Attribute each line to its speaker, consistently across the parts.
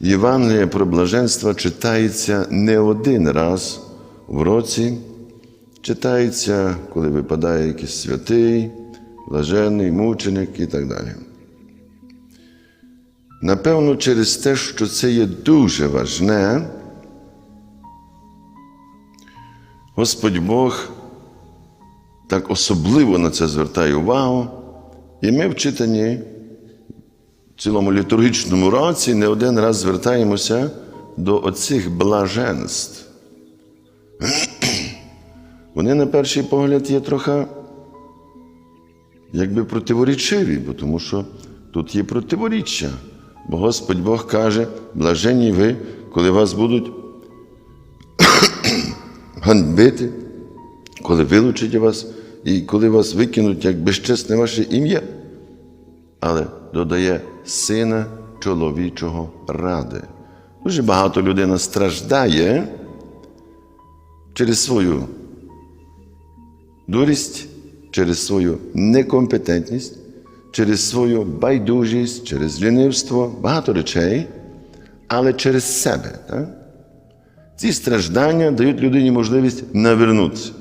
Speaker 1: Євангеліє про блаженство читається не один раз в році, читається, коли випадає якийсь святий, блаженний, мученик і так далі. Напевно, через те, що це є дуже важне, Господь Бог так особливо на це звертає увагу, і ми в читанні в цілому літургічному році не один раз звертаємося до оцих блаженств. Вони, на перший погляд, є трохи якби противоречиві, бо тому що тут є противоріччя. Бо Господь Бог каже, блаженні ви, коли вас будуть ганьбити, коли вилучать вас і коли вас викинуть як безчесне ваше ім'я. Але додає сина чоловічого ради. Дуже багато людина страждає через свою дурість, через свою некомпетентність, через свою байдужість, через лінивство, багато речей, але через себе. Так? Ці страждання дають людині можливість навернутися.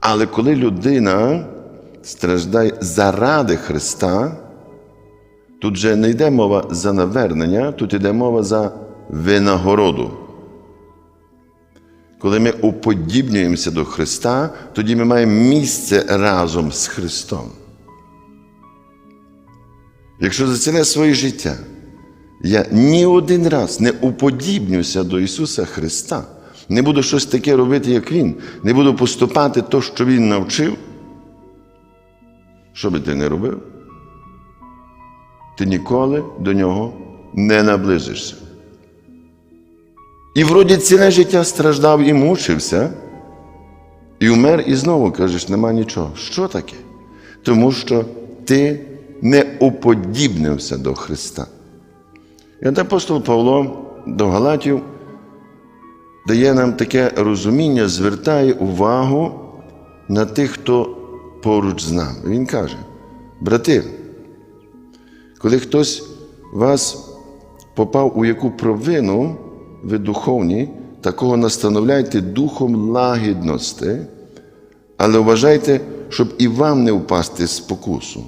Speaker 1: Але коли людина страждає заради Христа, тут вже не йде мова за навернення, тут йде мова за винагороду. Коли ми уподібнюємося до Христа, тоді ми маємо місце разом з Христом. Якщо за ціле своє життя я ні один раз не уподібнюся до Ісуса Христа, не буду щось таке робити, як Він, не буду поступати то, що Він навчив, що би ти не робив, ти ніколи до нього не наближишся. І вроді ціле життя страждав і мучився, і умер, і знову кажеш, нема нічого. Що таке? Тому що ти не уподібнився до Христа. І от апостол Павло до Галатів дає нам таке розуміння, звертає увагу на тих, хто поруч з нами. Він каже: брати, коли хтось вас попав у яку провину, ви духовні, такого настановляйте духом лагідності, але вважайте, щоб і вам не впасти з спокусу.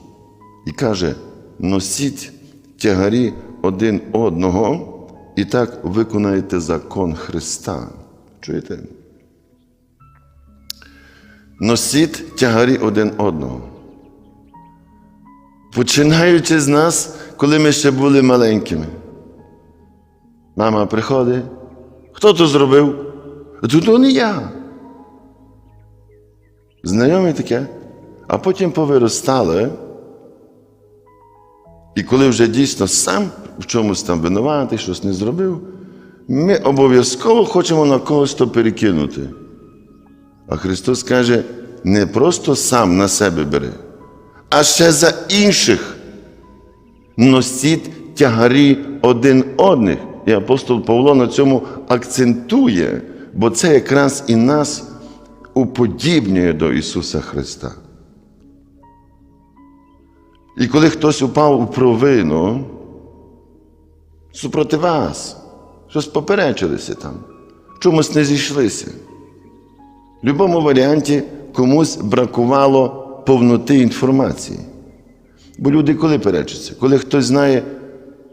Speaker 1: І каже: носіть тягарі один одного і так виконаєте закон Христа. Чуєте? Носіть тягарі один одного. Починаючи з нас, коли ми ще були маленькими. Мама приходить. Хто то зробив? Тут то не я. Знайоме таке. А потім повиростали. І коли вже дійсно сам в чомусь там винуватий, щось не зробив, ми обов'язково хочемо на когось то перекинути. А Христос каже, не просто сам на себе бери, а ще за інших. Носіть тягарі один одних. І апостол Павло на цьому акцентує, бо це якраз і нас уподібнює до Ісуса Христа. І коли хтось упав у провину, супроти вас, щось поперечилися там, чомусь не зійшлися. В будь-якому варіанті комусь бракувало повноти інформації. Бо люди коли перечаться? Коли хтось знає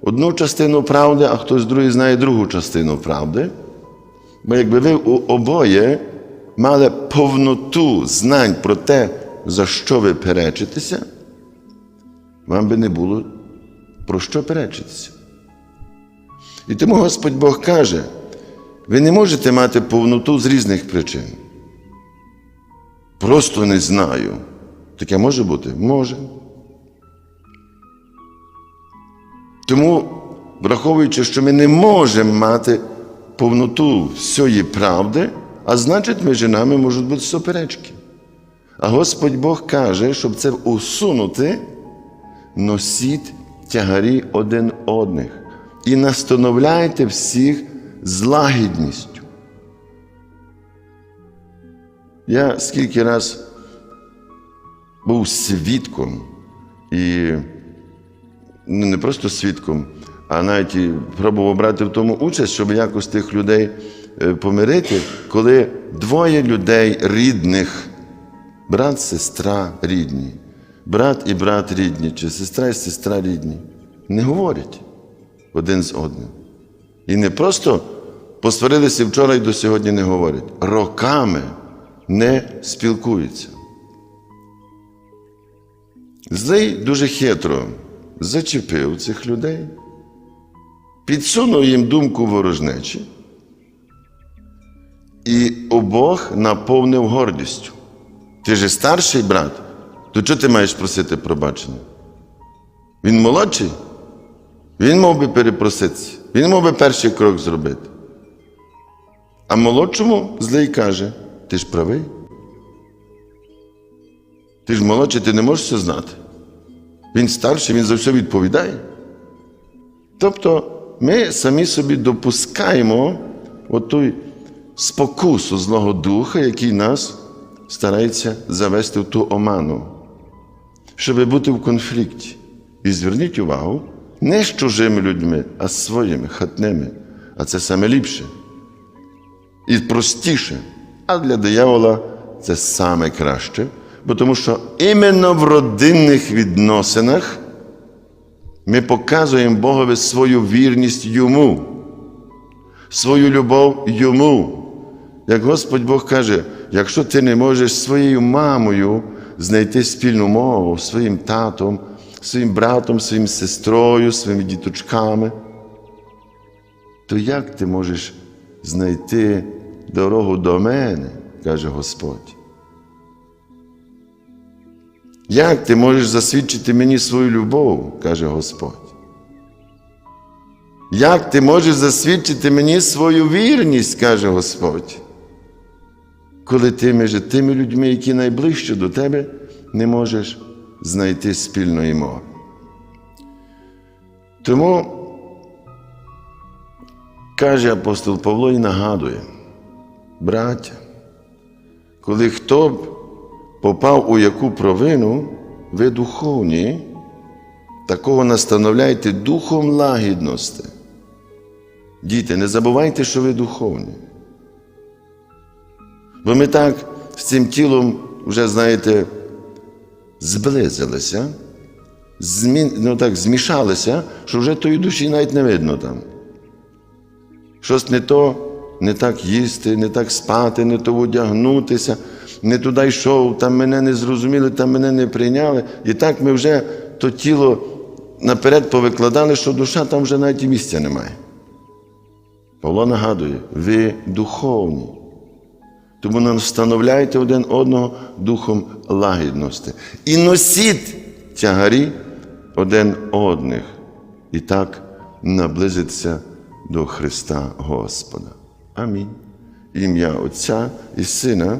Speaker 1: одну частину правди, а хтось другий знає другу частину правди. Бо якби ви обоє мали повноту знань про те, за що ви перечитеся, вам би не було про що перечитися. І тому Господь Бог каже, ви не можете мати повноту з різних причин. Просто не знаю. Таке може бути? Може. Тому, враховуючи, що ми не можемо мати повноту всієї правди, а значить, між нами можуть бути суперечки. А Господь Бог каже, щоб це усунути, носіть тягарі один одних і настановляйте всіх з лагідністю. Я скільки раз був свідком і ну, не просто свідком, а навіть і пробував брати в тому участь, щоб якось тих людей е, помирити, коли двоє людей рідних, брат, сестра рідні, брат і брат рідні, чи сестра і сестра рідні, не говорять один з одним. І не просто посварилися вчора і до сьогодні не говорять. Роками не спілкуються. Злий дуже хитро зачепив цих людей, підсунув їм думку ворожнечі і обох наповнив гордістю. Ти же старший брат, то чого ти маєш просити пробачення? Він молодший? Він мав би перепроситися, він мав би перший крок зробити. А молодшому злий каже: ти ж правий. Ти ж молодший, ти не можеш все знати. Він старший, він за все відповідає. Тобто ми самі собі допускаємо оту спокусу злого духа, який нас старається завести в ту оману, щоб бути в конфлікті. І зверніть увагу, не з чужими людьми, а з своїми хатними. А це саме ліпше і простіше. А для диявола це саме краще, бо тому що іменно в родинних відносинах ми показуємо Богові свою вірність йому, свою любов йому. Як Господь Бог каже, якщо ти не можеш своєю мамою знайти спільну мову, своїм татом, своїм братом, своїм сестрою, своїми діточками, то як ти можеш знайти дорогу до мене, каже Господь? Як ти можеш засвідчити мені свою любов, каже Господь? Як ти можеш засвідчити мені свою вірність, каже Господь? Коли ти між тими людьми, які найближче до тебе, не можеш знайти спільної мови. Тому каже апостол Павло і нагадує, браття, коли хто б попав у яку провину, ви духовні, такого настановляйте духом лагідності. Діти, не забувайте, що ви духовні. Бо ми так з цим тілом вже, знаєте, зблизилися, змі... ну так, змішалися, що вже тої душі навіть не видно там. Щось не то, не так їсти, не так спати, не то одягнутися, не туди йшов, там мене не зрозуміли, там мене не прийняли. І так ми вже то тіло наперед повикладали, що душа там вже навіть і місця немає. Павло нагадує, ви духовні. Тому нам встановляйте один одного духом лагідності. І носіть тягарі один одних. І так наблизиться до Христа Господа. Амінь. Ім'я Отця і Сина,